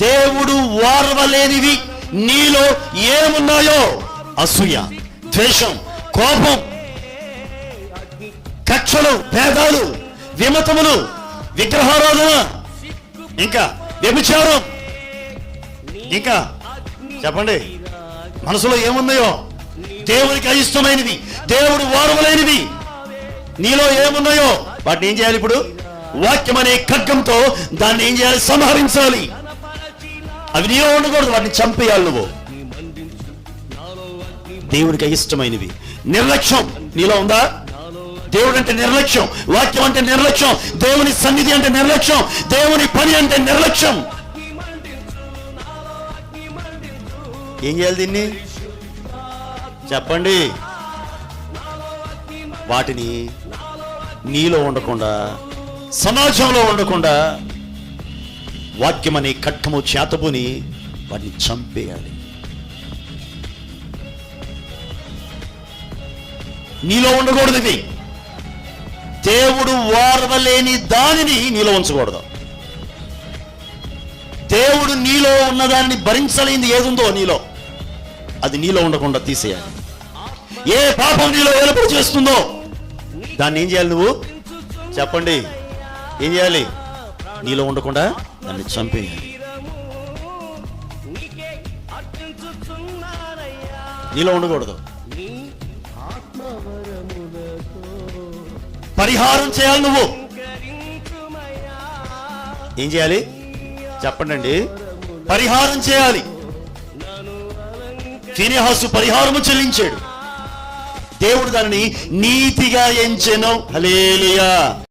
దేవుడు ఓర్వలేనివి. నీలో ఏమున్నాయో? అసూయ ద్వేషం కోపం కక్షలు భేదాలు విమతములు విగ్రహారాధన ఇంకా వ్యభిచారం. ఇంకా చెప్పండి మనసులో ఏమున్నాయో? దేవునికి అయిష్టమైనవి దేవుడు వారములైనవి నీలో ఏమున్నాయో? వాటిని ఏం చేయాలి ఇప్పుడు? వాక్యం అనే ఖడ్గంతో దాన్ని ఏం చేయాలి? సంహరించాలి. అవి నీలో ఉండకూడదు వాటిని చంపేయాలి నువ్వు. దేవుడికి అయిష్టమైనవి నిర్లక్ష్యం. నీలో ఉందా? దేవుడు అంటే నిర్లక్ష్యం. వాక్యం అంటే నిర్లక్ష్యం. దేవుని సన్నిధి అంటే నిర్లక్ష్యం. దేవుని పని అంటే నిర్లక్ష్యం. ఏం చేయాలి దీన్ని? చెప్పండి. వాటిని నీలో ఉండకుండా సమాజంలో ఉండకుండా వాక్యమని అనే ఖడ్గము చేతబుని వాటిని చంపేయాలి. నీలో ఉండకూడదు ఇది. దేవుడు వారవలేని దానిని నీలో ఉంచకూడదు. దేవుడు నీలో ఉన్నదాన్ని భరించలేనిది ఏదుందో నీలో అది నీలో ఉండకుండా తీసేయాలి. ఏ పాపం నీలో ఏలుపు చేస్తుందో దాన్ని ఏం చేయాలి నువ్వు? చెప్పండి. ఏం చేయాలి? నీలో ఉండకుండా దాన్ని చంపేయాలి. నీలో ఉండకూడదు. పరిహారం చేయాలి నువ్వు. ఏం చేయాలి? చెప్పండి పరిహారం చేయాలి. ఫినిహాసు పరిహారము చెల్లించాడు. దేవుడు దానిని నీతిగా ఎంచెను. హలేలియా